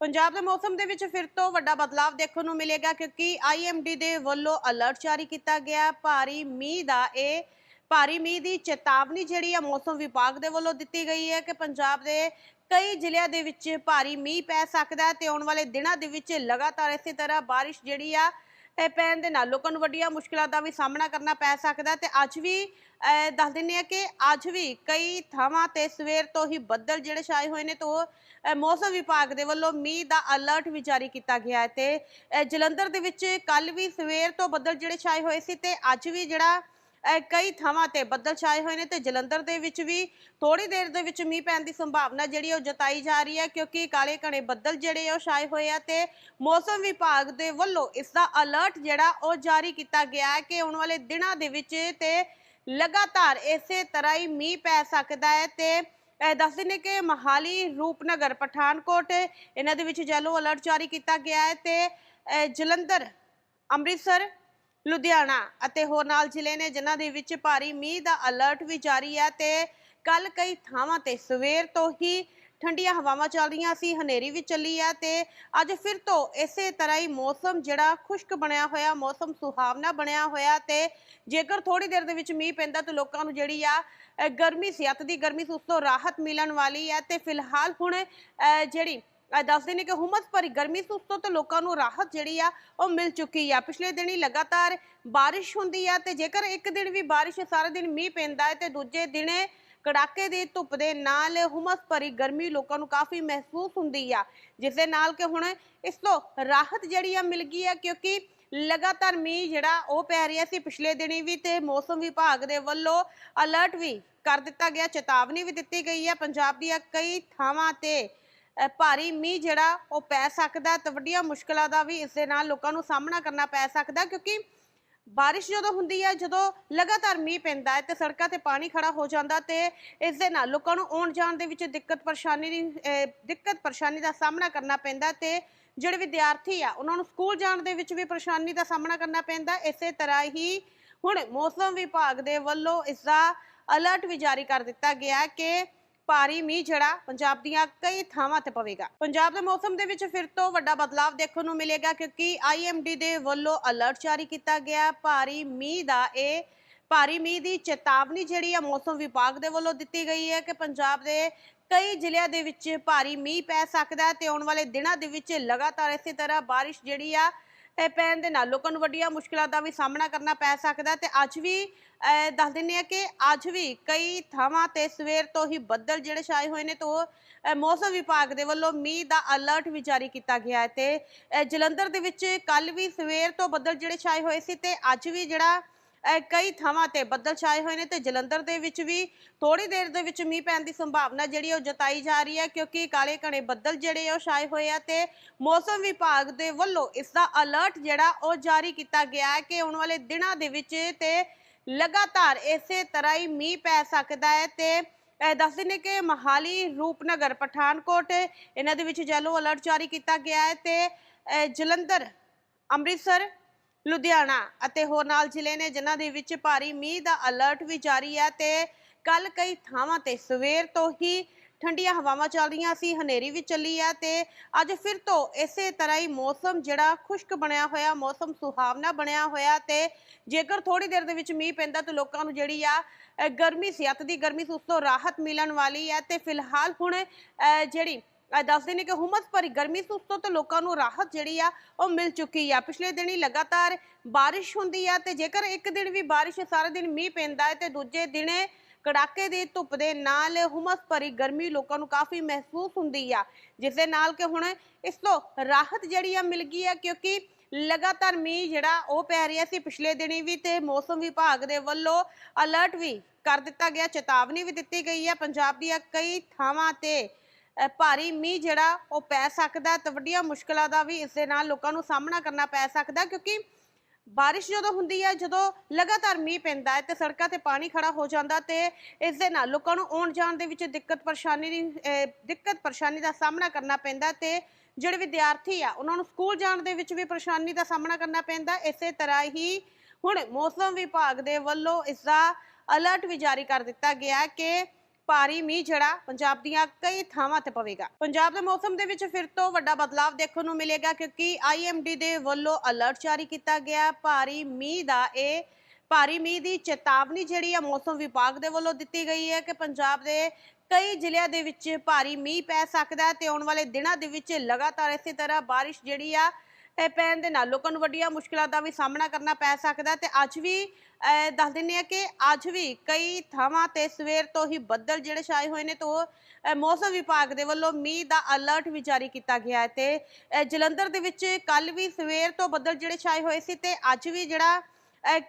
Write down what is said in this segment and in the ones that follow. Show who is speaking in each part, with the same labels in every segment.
Speaker 1: ਪੰਜਾਬ ਦੇ ਮੌਸਮ ਦੇ ਵਿੱਚ ਫਿਰ ਤੋਂ ਵੱਡਾ ਬਦਲਾਅ ਦੇਖਣ ਨੂੰ ਮਿਲੇਗਾ ਕਿਉਂਕਿ ਆਈਐਮਡੀ ਦੇ ਵੱਲੋਂ ਅਲਰਟ ਜਾਰੀ ਕੀਤਾ ਗਿਆ। ਭਾਰੀ ਮੀਂਹ ਦਾ ਇਹ, ਭਾਰੀ ਮੀਂਹ ਦੀ ਚੇਤਾਵਨੀ ਜਿਹੜੀ ਆ ਮੌਸਮ ਵਿਭਾਗ ਦੇ ਵੱਲੋਂ ਦਿੱਤੀ ਗਈ ਹੈ ਕਿ ਪੰਜਾਬ ਦੇ ਕਈ ਜ਼ਿਲ੍ਹਿਆਂ ਦੇ ਵਿੱਚ ਭਾਰੀ ਮੀਂਹ ਪੈ ਸਕਦਾ ਹੈ ਤੇ ਆਉਣ ਵਾਲੇ ਦਿਨਾਂ ਦੇ ਵਿੱਚ ਲਗਾਤਾਰ ਇਸੇ ਤਰ੍ਹਾਂ ਬਾਰਿਸ਼ ਜਿਹੜੀ ਆ ਪੈਣ ਦੇ ਨਾਲ ਲੋਕਾਂ ਨੂੰ ਵੱਡੀਆਂ ਮੁਸ਼ਕਲਾਂ ਦਾ ਵੀ ਸਾਹਮਣਾ ਕਰਨਾ ਪੈ ਸਕਦਾ ਹੈ ਤੇ ਅੱਜ ਵੀ ਦੱਸ ਦਿੰਦੇ ਆ ਕਿ ਅੱਜ ਵੀ ਕਈ ਥਾਵਾਂ ਤੇ ਸਵੇਰ ਤੋਂ ਹੀ ਬੱਦਲ ਜਿਹੜੇ ਛਾਏ ਹੋਏ ਨੇ ਤੋਂ ਅਹ, ਮੌਸਮ ਵਿਭਾਗ ਦੇ ਵੱਲੋਂ ਮੀਂਹ ਦਾ ਅਲਰਟ ਵੀ ਜਾਰੀ ਕੀਤਾ ਗਿਆ ਹੈ ਤੇ ਜਲੰਧਰ ਦੇ ਵਿੱਚ ਕੱਲ ਵੀ ਸਵੇਰ ਤੋਂ ਬੱਦਲ ਜਿਹੜੇ ਛਾਏ ਹੋਏ ਸੀ ਤੇ ਅੱਜ ਵੀ ਜਿਹੜਾ ਕਈ ਥਾਵਾਂ ਤੇ ਬੱਦਲ ਛਾਏ ਹੋਏ ਨੇ ਤੇ ਜਲੰਧਰ ਦੇ ਵਿੱਚ ਵੀ ਥੋੜੀ ਦੇਰ ਦੇ ਵਿੱਚ ਮੀਂਹ ਪੈਣ ਦੀ ਸੰਭਾਵਨਾ ਜਿਹੜੀ ਉਹ ਜਤਾਈ ਜਾ ਰਹੀ ਹੈ, ਕਿਉਂਕਿ ਕਾਲੇ ਘਣੇ ਬੱਦਲ ਜਿਹੜੇ ਉਹ ਛਾਏ ਹੋਏ ਆ ਤੇ ਮੌਸਮ ਵਿਭਾਗ ਦੇ ਵੱਲੋਂ ਇਸ ਦਾ ਅਲਰਟ ਜਿਹੜਾ ਉਹ ਜਾਰੀ ਕੀਤਾ ਗਿਆ ਹੈ ਕਿ ਆਉਣ ਵਾਲੇ ਦਿਨਾਂ ਦੇ ਵਿੱਚ ਤੇ ਲਗਾਤਾਰ ਇਸੇ ਤਰ੍ਹਾਂ ਹੀ ਮੀਂਹ ਪੈ ਸਕਦਾ ਹੈ ਤੇ ਦੱਸ ਦਿੰਦੇ ਕਿ ਮਹਾਲੀ, ਰੂਪਨਗਰ, ਪਠਾਨਕੋਟ ਇਹਨਾਂ ਦੇ ਵਿੱਚ ਜੈਲੋ ਅਲਰਟ ਜਾਰੀ ਕੀਤਾ ਗਿਆ ਹੈ ਤੇ ਜਲੰਧਰ, ਅੰਮ੍ਰਿਤਸਰ ਲੁਧਿਆਣਾ ਅਤੇ ਹੋਰ ਨਾਲ ਜ਼ਿਲ੍ਹੇ ਨੇ, ਜਿਨ੍ਹਾਂ ਦੇ ਵਿੱਚ ਭਾਰੀ ਮੀਂਹ ਦਾ ਅਲਰਟ ਵੀ ਜਾਰੀ ਹੈ ਤੇ ਕੱਲ ਕਈ ਥਾਵਾਂ ਤੇ ਸਵੇਰ ਤੋਂ ਹੀ ਠੰਡੀਆਂ ਹਵਾਵਾਂ ਚੱਲ ਰਹੀਆਂ ਸੀ, ਹਨੇਰੀ ਵੀ ਚੱਲੀ ਆ ਤੇ ਅੱਜ ਫਿਰ ਤੋਂ ਇਸੇ ਤਰ੍ਹਾਂ ਹੀ ਮੌਸਮ ਜਿਹੜਾ ਖੁਸ਼ਕ ਬਣਿਆ ਹੋਇਆ, ਮੌਸਮ ਸੁਹਾਵਣਾ ਬਣਿਆ ਹੋਇਆ ਤੇ ਜੇਕਰ ਥੋੜੀ ਦੇਰ ਦੇ ਵਿੱਚ ਮੀਂਹ ਪੈਂਦਾ ਤਾਂ ਲੋਕਾਂ ਨੂੰ ਜਿਹੜੀ ਆ ਗਰਮੀ ਸੀ, ਅੱਤ ਦੀ ਗਰਮੀ ਸੀ, ਉਸ ਤੋਂ ਰਾਹਤ ਮਿਲਣ ਵਾਲੀ ਹੈ ਤੇ ਫਿਲਹਾਲ ਹੁਣ ਜਿਹੜੀ ਅਹ ਦੱਸਦੇ ਨੇ ਕਿ ਹੁਮਸ ਭਰੀ ਗਰਮੀ ਸੀ ਤੋਂ ਤਾਂ ਲੋਕਾਂ ਨੂੰ ਰਾਹਤ ਜਿਹੜੀ ਆ ਉਹ ਮਿਲ ਚੁੱਕੀ ਆ। ਪਿਛਲੇ ਦਿਨੀ ਲਗਾਤਾਰ ਬਾਰਿਸ਼ ਹੁੰਦੀ ਆ ਤੇ ਜੇਕਰ ਇੱਕ ਦਿਨ ਵੀ ਬਾਰਿਸ਼ ਸਾਰਾ ਦਿਨ ਮੀਂਹ ਪੈਂਦਾ ਹੈ ਤੇ ਦੂਜੇ ਦਿਨੇ ਕੜਾਕੇ ਦੀ ਧੁੱਪ ਦੇ ਨਾਲ ਹੁਮਸ ਭਰੀ ਗਰਮੀ ਲੋਕਾਂ ਨੂੰ ਕਾਫੀ ਮਹਿਸੂਸ ਹੁੰਦੀ ਆ। ਜਿਸ ਦੇ ਨਾਲ ਕਿ ਹੁਣ ਇਸ ਤੋਂ ਰਾਹਤ ਜਿਹੜੀ ਆ ਮਿਲ ਗਈ ਆ ਕਿਉਂਕਿ ਲਗਾਤਾਰ ਮੀਂਹ ਜਿਹੜਾ ਉਹ ਪੈ ਰਿਹਾ ਸੀ ਪਿਛਲੇ ਦਿਨੀ ਵੀ ਤੇ ਮੌਸਮ ਵਿਭਾਗ ਦੇ ਵੱਲੋਂ ਅਲਰਟ ਵੀ ਕਰ ਦਿੱਤਾ ਗਿਆ, ਚੇਤਾਵਨੀ ਵੀ ਦਿੱਤੀ ਗਈ ਹੈ ਪੰਜਾਬ ਦੀਆਂ ਕਈ ਥਾਵਾਂ ਤੇ ਭਾਰੀ ਮੀਂਹ ਜਿਹੜਾ ਉਹ ਪੈ ਸਕਦਾ ਹੈ ਤੇ ਵੱਡੀਆਂ ਮੁਸ਼ਕਲਾਂ ਦਾ ਵੀ ਇਸ ਦੇ ਨਾਲ ਲੋਕਾਂ ਨੂੰ ਸਾਹਮਣਾ ਕਰਨਾ ਪੈ ਸਕਦਾ ਕਿਉਂਕਿ ਬਾਰਿਸ਼ ਜਦੋਂ ਹੁੰਦੀ ਹੈ, ਜਦੋਂ ਲਗਾਤਾਰ ਮੀਂਹ ਪੈਂਦਾ ਹੈ ਤੇ ਸੜਕਾਂ ਤੇ ਪਾਣੀ ਖੜਾ ਹੋ ਜਾਂਦਾ ਤੇ ਇਸ ਦੇ ਨਾਲ ਲੋਕਾਂ ਨੂੰ ਆਉਣ ਜਾਣ ਦੇ ਵਿੱਚ ਦਿੱਕਤ ਪਰੇਸ਼ਾਨੀ ਦੀ ਦਿੱਕਤ ਪਰੇਸ਼ਾਨੀ ਦਾ ਸਾਹਮਣਾ ਕਰਨਾ ਪੈਂਦਾ ਤੇ ਜਿਹੜੇ ਵਿਦਿਆਰਥੀ ਆ, ਉਹਨਾਂ ਨੂੰ ਸਕੂਲ ਜਾਣ ਦੇ ਵਿੱਚ ਵੀ ਪਰੇਸ਼ਾਨੀ ਦਾ ਸਾਹਮਣਾ ਕਰਨਾ ਪੈਂਦਾ ਇਸੇ ਤਰ੍ਹਾਂ ਹੀ ਹੁਣ ਮੌਸਮ ਵਿਭਾਗ ਦੇ ਵੱਲੋਂ ਇਸ ਦਾ ਅਲਰਟ ਵੀ ਜਾਰੀ ਕਰ ਦਿੱਤਾ ਗਿਆ ਕਿ ਭਾਰੀ ਮੀਂਹ ਜਿਹੜਾ ਪੰਜਾਬ ਦੀਆਂ ਕਈ ਥਾਵਾਂ ਤੇ ਪਵੇਗਾ। ਪੰਜਾਬ ਦੇ ਮੌਸਮ ਦੇ ਵਿੱਚ ਫਿਰ ਤੋਂ ਵੱਡਾ ਬਦਲਾਅ ਦੇਖਣ ਨੂੰ ਮਿਲੇਗਾ ਕਿਉਂਕਿ ਆਈਐਮਡੀ ਦੇ ਵੱਲੋਂ ਅਲਰਟ ਜਾਰੀ ਕੀਤਾ ਗਿਆ। ਭਾਰੀ ਮੀਂਹ ਦਾ ਇਹ, ਭਾਰੀ ਮੀਂਹ ਦੀ ਚੇਤਾਵਨੀ ਜਿਹੜੀ ਆ ਮੌਸਮ ਵਿਭਾਗ ਦੇ ਵੱਲੋਂ ਦਿੱਤੀ ਗਈ ਹੈ ਕਿ ਪੰਜਾਬ ਦੇ ਕਈ ਜ਼ਿਲ੍ਹਿਆਂ ਦੇ ਵਿੱਚ ਭਾਰੀ ਮੀਂਹ ਪੈ ਸਕਦਾ ਹੈ ਤੇ ਆਉਣ ਵਾਲੇ ਦਿਨਾਂ ਦੇ ਵਿੱਚ ਲਗਾਤਾਰ ਇਸੇ ਤਰ੍ਹਾਂ ਬਾਰਿਸ਼ ਜਿਹੜੀ ਆ ਪੈਣ ਦੇ ਨਾਲ ਲੋਕਾਂ ਨੂੰ ਵੱਡੀਆਂ ਮੁਸ਼ਕਲਾਂ ਦਾ ਵੀ ਸਾਹਮਣਾ ਕਰਨਾ ਪੈ ਸਕਦਾ ਹੈ ਤੇ ਅੱਜ ਵੀ ਦੱਸ ਦਿੰਦੇ ਆ ਕਿ ਅੱਜ ਵੀ ਕਈ ਥਾਵਾਂ ਤੇ ਸਵੇਰ ਤੋਂ ਹੀ ਬੱਦਲ ਜਿਹੜੇ ਛਾਏ ਹੋਏ ਨੇ ਤੋਂ ਅਹ, ਮੌਸਮ ਵਿਭਾਗ ਦੇ ਵੱਲੋਂ ਮੀਂਹ ਦਾ ਅਲਰਟ ਵੀ ਜਾਰੀ ਕੀਤਾ ਗਿਆ ਹੈ ਤੇ ਜਲੰਧਰ ਦੇ ਵਿੱਚ ਕੱਲ ਵੀ ਸਵੇਰ ਤੋਂ ਬੱਦਲ ਜਿਹੜੇ ਛਾਏ ਹੋਏ ਸੀ ਤੇ ਅੱਜ ਵੀ ਜਿਹੜਾ ਕਈ ਥਾਵਾਂ ਤੇ ਬੱਦਲ ਛਾਏ ਹੋਏ ਨੇ ਤੇ ਜਲੰਧਰ ਦੇ ਵਿੱਚ ਵੀ ਥੋੜੀ ਦੇਰ ਦੇ ਵਿੱਚ ਮੀਂਹ ਪੈਣ ਦੀ ਸੰਭਾਵਨਾ ਜਿਹੜੀ ਉਹ ਜਤਾਈ ਜਾ ਰਹੀ ਹੈ, ਕਿਉਂਕਿ ਕਾਲੇ ਘਣੇ ਬੱਦਲ ਜਿਹੜੇ ਉਹ ਛਾਏ ਹੋਏ ਆ ਤੇ ਮੌਸਮ ਵਿਭਾਗ ਦੇ ਵੱਲੋਂ ਇਸ ਦਾ ਅਲਰਟ ਜਿਹੜਾ ਉਹ ਜਾਰੀ ਕੀਤਾ ਗਿਆ ਹੈ ਕਿ ਆਉਣ ਵਾਲੇ ਦਿਨਾਂ ਦੇ ਵਿੱਚ ਤੇ ਲਗਾਤਾਰ ਇਸੇ ਤਰ੍ਹਾਂ ਹੀ ਮੀਂਹ ਪੈ ਸਕਦਾ ਹੈ ਤੇ ਦੱਸ ਦਿੰਦੇ ਕਿ ਮਹਾਲੀ, ਰੂਪਨਗਰ, ਪਠਾਨਕੋਟ ਇਹਨਾਂ ਦੇ ਵਿੱਚ ਜੈਲੋ ਅਲਰਟ ਜਾਰੀ ਕੀਤਾ ਗਿਆ ਹੈ ਤੇ ਜਲੰਧਰ, ਅੰਮ੍ਰਿਤਸਰ ਲੁਧਿਆਣਾ ਅਤੇ ਹੋਰ ਨਾਲ ਜ਼ਿਲ੍ਹੇ ਨੇ ਜਿਨ੍ਹਾਂ ਦੇ ਵਿੱਚ ਭਾਰੀ ਮੀਂਹ ਦਾ ਅਲਰਟ ਵੀ ਜਾਰੀ ਹੈ ਤੇ ਕੱਲ ਕਈ ਥਾਵਾਂ ਤੇ ਸਵੇਰ ਤੋਂ ਹੀ ਠੰਡੀਆਂ ਹਵਾਵਾਂ ਚੱਲ ਰਹੀਆਂ ਸੀ, ਹਨੇਰੀ ਵੀ ਚੱਲੀ ਆ ਤੇ ਅੱਜ ਫਿਰ ਤੋਂ ਇਸੇ ਤਰ੍ਹਾਂ ਹੀ ਮੌਸਮ ਜਿਹੜਾ ਖੁਸ਼ਕ ਬਣਿਆ ਹੋਇਆ, ਮੌਸਮ ਸੁਹਾਵਣਾ ਬਣਿਆ ਹੋਇਆ ਤੇ ਜੇਕਰ ਥੋੜੀ ਦੇਰ ਦੇ ਵਿੱਚ ਮੀਂਹ ਪੈਂਦਾ ਤਾਂ ਲੋਕਾਂ ਨੂੰ ਜਿਹੜੀ ਆ ਗਰਮੀ ਸੀ, ਅੱਤ ਦੀ ਗਰਮੀ ਸੀ, ਉਸ ਤੋਂ ਰਾਹਤ ਮਿਲਣ ਵਾਲੀ ਹੈ ਤੇ ਫਿਲਹਾਲ ਹੁਣ ਜਿਹੜੀ ਦੱਸਦੇ ਨੇ ਕਿ ਹੁਮਸ ਭਰੀ ਗਰਮੀ ਸੀ ਉਸ ਤੋਂ ਤਾਂ ਲੋਕਾਂ ਨੂੰ ਰਾਹਤ ਜਿਹੜੀ ਆ ਉਹ ਮਿਲ ਚੁੱਕੀ ਆ। ਪਿਛਲੇ ਦਿਨੀ ਲਗਾਤਾਰ ਬਾਰਿਸ਼ ਹੁੰਦੀ ਆ ਤੇ ਜੇਕਰ ਇੱਕ ਦਿਨ ਵੀ ਬਾਰਿਸ਼ ਸਾਰਾ ਦਿਨ ਮੀਂਹ ਪੈਂਦਾ ਹੈ ਤੇ ਦੂਜੇ ਦਿਨੇ ਕੜਾਕੇ ਦੀ ਧੁੱਪ ਦੇ ਨਾਲ ਹੁਮਸ ਭਰੀ ਗਰਮੀ ਲੋਕਾਂ ਨੂੰ ਕਾਫੀ ਮਹਿਸੂਸ ਹੁੰਦੀ ਆ। ਜਿਸ ਦੇ ਨਾਲ ਕਿ ਹੁਣ ਇਸ ਤੋਂ ਰਾਹਤ ਜਿਹੜੀ ਆ ਮਿਲ ਗਈ ਆ ਕਿਉਂਕਿ ਲਗਾਤਾਰ ਮੀਂਹ ਜਿਹੜਾ ਉਹ ਪੈ ਰਿਹਾ ਸੀ ਪਿਛਲੇ ਦਿਨੀ ਵੀ ਤੇ ਮੌਸਮ ਵਿਭਾਗ ਦੇ ਵੱਲੋਂ ਅਲਰਟ ਵੀ ਕਰ ਦਿੱਤਾ ਗਿਆ, ਚੇਤਾਵਨੀ ਵੀ ਦਿੱਤੀ ਗਈ ਹੈ ਪੰਜਾਬ ਦੀਆਂ ਕਈ ਥਾਵਾਂ ਤੇ ਭਾਰੀ ਮੀਂਹ ਜਿਹੜਾ ਉਹ ਪੈ ਸਕਦਾ ਹੈ ਤੇ ਵੱਡੀਆਂ ਮੁਸ਼ਕਲਾਂ ਦਾ ਵੀ ਇਸ ਦੇ ਨਾਲ ਲੋਕਾਂ ਨੂੰ ਸਾਹਮਣਾ ਕਰਨਾ ਪੈ ਸਕਦਾ ਕਿਉਂਕਿ ਬਾਰਿਸ਼ ਜਦੋਂ ਹੁੰਦੀ ਹੈ, ਜਦੋਂ ਲਗਾਤਾਰ ਮੀਂਹ ਪੈਂਦਾ ਹੈ ਤੇ ਸੜਕਾਂ ਤੇ ਪਾਣੀ ਖੜਾ ਹੋ ਜਾਂਦਾ ਤੇ ਇਸ ਦੇ ਨਾਲ ਲੋਕਾਂ ਨੂੰ ਆਉਣ ਜਾਣ ਦੇ ਵਿੱਚ ਦਿੱਕਤ ਪਰੇਸ਼ਾਨੀ ਦੀ ਦਿੱਕਤ ਪਰੇਸ਼ਾਨੀ ਦਾ ਸਾਹਮਣਾ ਕਰਨਾ ਪੈਂਦਾ ਤੇ ਜਿਹੜੇ ਵਿਦਿਆਰਥੀ ਆ, ਉਹਨਾਂ ਨੂੰ ਸਕੂਲ ਜਾਣ ਦੇ ਵਿੱਚ ਵੀ ਪਰੇਸ਼ਾਨੀ ਦਾ ਸਾਹਮਣਾ ਕਰਨਾ ਪੈਂਦਾ ਇਸੇ ਤਰ੍ਹਾਂ ਹੀ ਹੁਣ ਮੌਸਮ ਵਿਭਾਗ ਦੇ ਵੱਲੋਂ ਇਸ ਦਾ ਅਲਰਟ ਵੀ ਜਾਰੀ ਕਰ ਦਿੱਤਾ ਗਿਆ ਕਿ ਭਾਰੀ ਮੀਂਹ ਜਿਹੜਾ ਪੰਜਾਬ ਦੀਆਂ ਕਈ ਥਾਵਾਂ ਤੇ ਪਵੇਗਾ। ਪੰਜਾਬ ਦੇ ਮੌਸਮ ਦੇ ਵਿੱਚ ਫਿਰ ਤੋਂ ਵੱਡਾ ਬਦਲਾਅ ਦੇਖਣ ਨੂੰ ਮਿਲੇਗਾ ਕਿਉਂਕਿ ਆਈਐਮਡੀ ਦੇ ਵੱਲੋਂ ਅਲਰਟ ਜਾਰੀ ਕੀਤਾ ਗਿਆ। ਭਾਰੀ ਮੀਂਹ ਦਾ ਇਹ, ਭਾਰੀ ਮੀਂਹ ਦੀ ਚੇਤਾਵਨੀ ਜਿਹੜੀ ਆ ਮੌਸਮ ਵਿਭਾਗ ਦੇ ਵੱਲੋਂ ਦਿੱਤੀ ਗਈ ਹੈ ਕਿ ਪੰਜਾਬ ਦੇ ਕਈ ਜ਼ਿਲ੍ਹਿਆਂ ਦੇ ਵਿੱਚ ਭਾਰੀ ਮੀਂਹ ਪੈ ਸਕਦਾ ਹੈ ਤੇ ਆਉਣ ਵਾਲੇ ਦਿਨਾਂ ਦੇ ਵਿੱਚ ਲਗਾਤਾਰ ਇਸੇ ਤਰ੍ਹਾਂ ਬਾਰਿਸ਼ ਜਿਹੜੀ ਆ ਪੈਣ ਦੇ ਨਾਲ ਲੋਕਾਂ ਨੂੰ ਵੱਡੀਆਂ ਮੁਸ਼ਕਲਾਂ ਦਾ ਵੀ ਸਾਹਮਣਾ ਕਰਨਾ ਪੈ ਸਕਦਾ ਹੈ ਤੇ ਅੱਜ ਵੀ ਦੱਸ ਦਿੰਦੇ ਆ ਕਿ ਅੱਜ ਵੀ ਕਈ ਥਾਵਾਂ ਤੇ ਸਵੇਰ ਤੋਂ ਹੀ ਬੱਦਲ ਜਿਹੜੇ ਛਾਏ ਹੋਏ ਨੇ ਤੋਂ ਅਹ, ਮੌਸਮ ਵਿਭਾਗ ਦੇ ਵੱਲੋਂ ਮੀਂਹ ਦਾ ਅਲਰਟ ਵੀ ਜਾਰੀ ਕੀਤਾ ਗਿਆ ਹੈ ਤੇ ਜਲੰਧਰ ਦੇ ਵਿੱਚ ਕੱਲ ਵੀ ਸਵੇਰ ਤੋਂ ਬੱਦਲ ਜਿਹੜੇ ਛਾਏ ਹੋਏ ਸੀ ਤੇ ਅੱਜ ਵੀ ਜਿਹੜਾ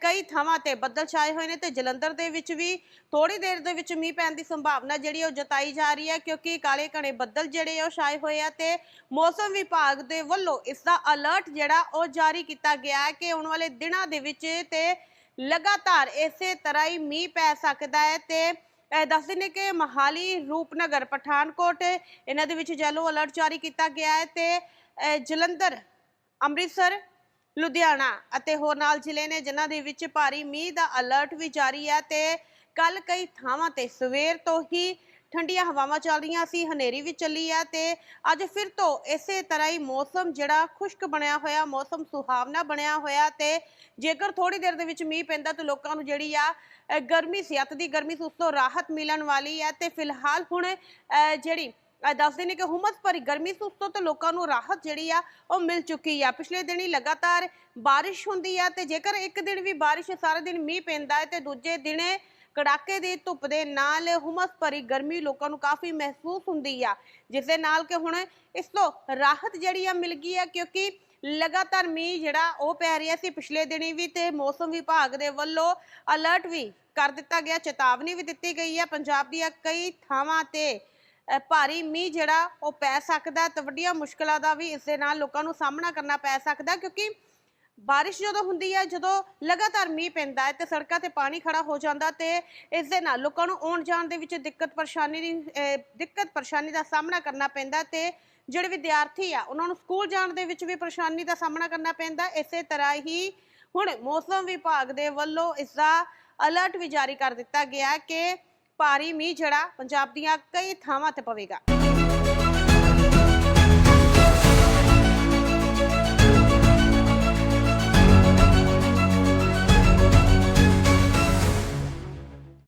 Speaker 1: ਕਈ ਥਾਵਾਂ ਤੇ ਬੱਦਲ ਛਾਏ ਹੋਏ ਨੇ ਤੇ ਜਲੰਧਰ ਦੇ ਵਿੱਚ ਵੀ ਥੋੜੀ ਦੇਰ ਦੇ ਵਿੱਚ ਮੀਂਹ ਪੈਣ ਦੀ ਸੰਭਾਵਨਾ ਜਿਹੜੀ ਉਹ ਜਤਾਈ ਜਾ ਰਹੀ ਹੈ, ਕਿਉਂਕਿ ਕਾਲੇ ਘਣੇ ਬੱਦਲ ਜਿਹੜੇ ਉਹ ਛਾਏ ਹੋਏ ਆ ਤੇ ਮੌਸਮ ਵਿਭਾਗ ਦੇ ਵੱਲੋਂ ਇਸ ਦਾ ਅਲਰਟ ਜਿਹੜਾ ਉਹ ਜਾਰੀ ਕੀਤਾ ਗਿਆ ਹੈ ਕਿ ਆਉਣ ਵਾਲੇ ਦਿਨਾਂ ਦੇ ਵਿੱਚ ਤੇ ਲਗਾਤਾਰ ਇਸੇ ਤਰ੍ਹਾਂ ਹੀ ਮੀਂਹ ਪੈ ਸਕਦਾ ਹੈ ਤੇ ਦੱਸ ਦੱਸਦੇ ਕਿ ਮਹਾਲੀ, ਰੂਪਨਗਰ, ਪਠਾਨਕੋਟ ਇਹਨਾਂ ਦੇ ਵਿੱਚ ਜੈਲੋ ਅਲਰਟ ਜਾਰੀ ਕੀਤਾ ਗਿਆ ਹੈ ਤੇ ਜਲੰਧਰ, ਅੰਮ੍ਰਿਤਸਰ ਲੁਧਿਆਣਾ ਅਤੇ ਹੋਰ ਨਾਲ ਜ਼ਿਲ੍ਹੇ ਨੇ ਜਿਨ੍ਹਾਂ ਦੇ ਵਿੱਚ ਭਾਰੀ ਮੀਂਹ ਦਾ ਅਲਰਟ ਵੀ ਜਾਰੀ ਹੈ ਤੇ ਕੱਲ ਕਈ ਥਾਵਾਂ ਤੇ ਸਵੇਰ ਤੋਂ ਹੀ ਠੰਡੀਆਂ ਹਵਾਵਾਂ ਚੱਲ ਰਹੀਆਂ ਸੀ, ਹਨੇਰੀ ਵੀ ਚੱਲੀ ਆ ਤੇ ਅੱਜ ਫਿਰ ਤੋਂ ਇਸੇ ਤਰ੍ਹਾਂ ਹੀ ਮੌਸਮ ਜਿਹੜਾ ਖੁਸ਼ਕ ਬਣਿਆ ਹੋਇਆ, ਮੌਸਮ ਸੁਹਾਵਣਾ ਬਣਿਆ ਹੋਇਆ ਤੇ ਜੇਕਰ ਥੋੜੀ ਦੇਰ ਦੇ ਵਿੱਚ ਮੀਂਹ ਪੈਂਦਾ ਤਾਂ ਲੋਕਾਂ ਨੂੰ ਜਿਹੜੀ ਆ ਗਰਮੀ ਸੀ, ਅੱਤ ਦੀ ਗਰਮੀ ਸੀ, ਉਸ ਤੋਂ ਰਾਹਤ ਮਿਲਣ ਵਾਲੀ ਹੈ ਤੇ ਫਿਲਹਾਲ ਹੁਣ ਜਿਹੜੀ ਦੱਸਦੇ ਨੇ ਕਿ ਹੁਮਸ ਭਰੀ ਗਰਮੀ ਸੀ ਤੋਂ ਤਾਂ ਲੋਕਾਂ ਨੂੰ ਰਾਹਤ ਜਿਹੜੀ ਆ ਉਹ ਮਿਲ ਚੁੱਕੀ ਆ। ਪਿਛਲੇ ਦਿਨੀ ਲਗਾਤਾਰ ਬਾਰਿਸ਼ ਹੁੰਦੀ ਆ ਤੇ ਜੇਕਰ ਇੱਕ ਦਿਨ ਵੀ ਬਾਰਿਸ਼ ਸਾਰਾ ਦਿਨ ਮੀਂਹ ਪੈਂਦਾ ਹੈ ਤੇ ਦੂਜੇ ਦਿਨੇ ਕੜਾਕੇ ਦੀ ਧੁੱਪ ਦੇ ਨਾਲ ਹੁਮਸ ਭਰੀ ਗਰਮੀ ਲੋਕਾਂ ਨੂੰ ਕਾਫੀ ਮਹਿਸੂਸ ਹੁੰਦੀ ਆ। ਜਿਸ ਦੇ ਨਾਲ ਕਿ ਹੁਣ ਇਸ ਤੋਂ ਰਾਹਤ ਜਿਹੜੀ ਆ ਮਿਲ ਗਈ ਆ ਕਿਉਂਕਿ ਲਗਾਤਾਰ ਮੀਂਹ ਜਿਹੜਾ ਉਹ ਪੈ ਰਿਹਾ ਸੀ ਪਿਛਲੇ ਦਿਨੀ ਵੀ ਤੇ ਮੌਸਮ ਵਿਭਾਗ ਦੇ ਵੱਲੋਂ ਅਲਰਟ ਵੀ ਕਰ ਦਿੱਤਾ ਗਿਆ, ਚੇਤਾਵਨੀ ਵੀ ਦਿੱਤੀ ਗਈ ਹੈ ਪੰਜਾਬ ਦੀਆਂ ਕਈ ਥਾਵਾਂ ਤੇ ਭਾਰੀ ਮੀਂਹ ਜਿਹੜਾ ਉਹ ਪੈ ਸਕਦਾ ਹੈ ਤੇ ਵੱਡੀਆਂ ਮੁਸ਼ਕਲਾਂ ਦਾ ਵੀ ਇਸ ਦੇ ਨਾਲ ਲੋਕਾਂ ਨੂੰ ਸਾਹਮਣਾ ਕਰਨਾ ਪੈ ਸਕਦਾ ਕਿਉਂਕਿ ਬਾਰਿਸ਼ ਜਦੋਂ ਹੁੰਦੀ ਹੈ, ਜਦੋਂ ਲਗਾਤਾਰ ਮੀਂਹ ਪੈਂਦਾ ਹੈ ਤੇ ਸੜਕਾਂ ਤੇ ਪਾਣੀ ਖੜਾ ਹੋ ਜਾਂਦਾ ਤੇ ਇਸ ਦੇ ਨਾਲ ਲੋਕਾਂ ਨੂੰ ਆਉਣ ਜਾਣ ਦੇ ਵਿੱਚ ਦਿੱਕਤ ਪਰੇਸ਼ਾਨੀ ਦੀ ਦਿੱਕਤ ਪਰੇਸ਼ਾਨੀ ਦਾ ਸਾਹਮਣਾ ਕਰਨਾ ਪੈਂਦਾ ਤੇ ਜਿਹੜੇ ਵਿਦਿਆਰਥੀ ਆ, ਉਹਨਾਂ ਨੂੰ ਸਕੂਲ ਜਾਣ ਦੇ ਵਿੱਚ ਵੀ ਪਰੇਸ਼ਾਨੀ ਦਾ ਸਾਹਮਣਾ ਕਰਨਾ ਪੈਂਦਾ ਇਸੇ ਤਰ੍ਹਾਂ ਹੀ ਹੁਣ ਮੌਸਮ ਵਿਭਾਗ ਦੇ ਵੱਲੋਂ ਇਸ ਦਾ ਅਲਰਟ ਵੀ ਜਾਰੀ ਕਰ ਦਿੱਤਾ ਗਿਆ ਕਿ ਭਾਰੀ ਮੀਂਹ ਜਿਹੜਾ ਪੰਜਾਬ ਦੀਆਂ ਕਈ ਥਾਵਾਂ ਤੇ ਪਵੇਗਾ।